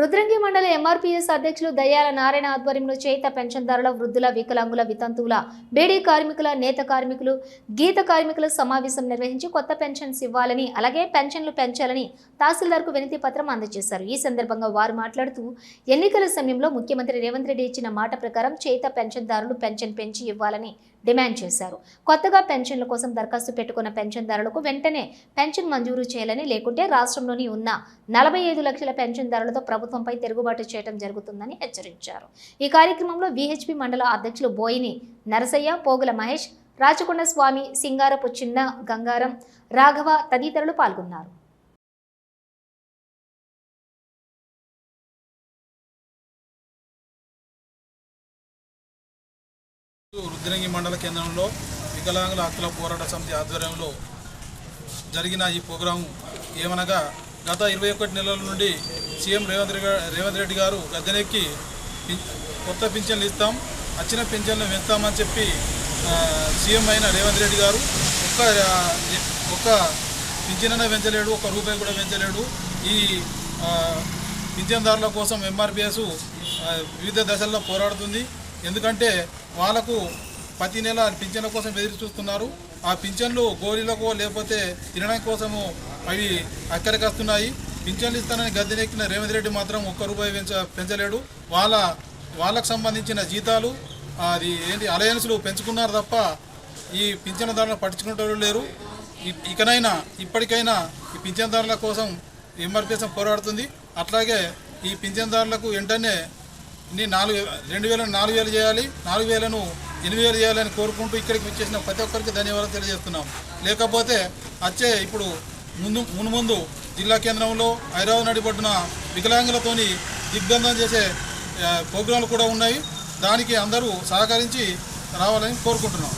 రుద్రంగి మండల ఎంఆర్పీఎస్ అధ్యక్షులు దయ్యాల నారాయణ ఆధ్వర్యంలో చేత పెన్షన్దారుల వృద్ధుల వికలాంగుల వితంతువుల బేడీ కార్మికుల నేత కార్మికులు గీత కార్మికుల సమావేశం నిర్వహించి కొత్త పెన్షన్స్ ఇవ్వాలని అలాగే పెన్షన్లు పెంచాలని తహసీల్దార్కు వినతి పత్రం అందజేశారు. ఈ సందర్భంగా వారు మాట్లాడుతూ ఎన్నికల సమయంలో ముఖ్యమంత్రి రేవంత్ రెడ్డి ఇచ్చిన మాట ప్రకారం చేత పెన్షన్దారులు పెన్షన్ పెంచి ఇవ్వాలని డిమాండ్ చేశారు. కొత్తగా పెన్షన్ల కోసం దరఖాస్తు పెట్టుకున్న పెన్షన్దారులకు వెంటనే పెన్షన్ మంజూరు చేయాలని లేకుంటే రాష్ట్రంలోని ఉన్న నలభై ఐదు లక్షల పెన్షన్దారులతో ప్రభుత్వం ప్రభుత్వంపై తిరుగుబాటు చేయడం జరుగుతుందని హెచ్చరించారు. ఈ కార్యక్రమంలో విహెచ్పి మండల అధ్యక్షులు బోయిని నరసయ్య పోగుల మహేష్ రాచకొండ స్వామి సింగారపు చిన్న గంగారం రాఘవ తదితరులు పాల్గొన్నారు. రుద్రంగి మండల కేంద్రంలో వికలాంగుల హక్కుల పోరాట సమితి ఆధ్వర్యంలో జరిగిన ఈ ప్రోగ్రాం ఏమనగా గత ఇరవై ఒకటి నెలల నుండి సీఎం రేవంత్ రెడ్డి రేవంత్ రెడ్డి గారు గద్దెనెక్కి కొత్త పింఛన్లు ఇస్తాం వచ్చిన పింఛన్లు పెంచుతామని చెప్పి సీఎం అయిన రేవంత్ రెడ్డి గారు ఒక్క ఒక్క పింఛనైనా పెంచలేడు ఒక్క రూపాయి కూడా పెంచలేడు. ఈ పింఛన్దారుల కోసం ఎంఆర్పిఎస్ వివిధ దశల్లో పోరాడుతుంది. ఎందుకంటే వాళ్ళకు ప్రతి నెల పింఛన్ల కోసం ఎదురు చూస్తున్నారు. ఆ పింఛన్లు గోళీలకు లేకపోతే తినడానికి కోసము అవి అక్కడికి వస్తున్నాయి పింఛన్లు ఇస్తానని గద్దెనెక్కిన రేవంత్ రెడ్డి మాత్రం ఒక్క రూపాయి పెంచ పెంచలేడు. వాళ్ళ వాళ్ళకు సంబంధించిన జీతాలు అది ఏంటి అలయన్స్లు పెంచుకున్నారు తప్ప ఈ పింఛన్దారులను పట్టించుకునేటోళ్ళు లేరు. ఇ- ఇకనైనా ఇప్పటికైనా ఈ పింఛన్దారుల కోసం ఎంఆర్పిఎస్ పోరాడుతుంది. అట్లాగే ఈ పింఛన్దారులకు వెంటనే నాలుగు రెండు వేల నాలుగు వేలు చేయాలి. నాలుగు వేలను ఎనిమిది చేయాలని కోరుకుంటూ ఇక్కడికి వచ్చేసిన ప్రతి ఒక్కరికి ధన్యవాదాలు తెలియజేస్తున్నాం. లేకపోతే వచ్చే ఇప్పుడు ముందు మునుముందు జిల్లా కేంద్రంలో హైదరాబాద్ నడిపడిన వికలాంగులతోని దిగ్బంధం చేసే ప్రోగ్రాంలు కూడా ఉన్నాయి. దానికి అందరూ సహకరించి రావాలని కోరుకుంటున్నాం.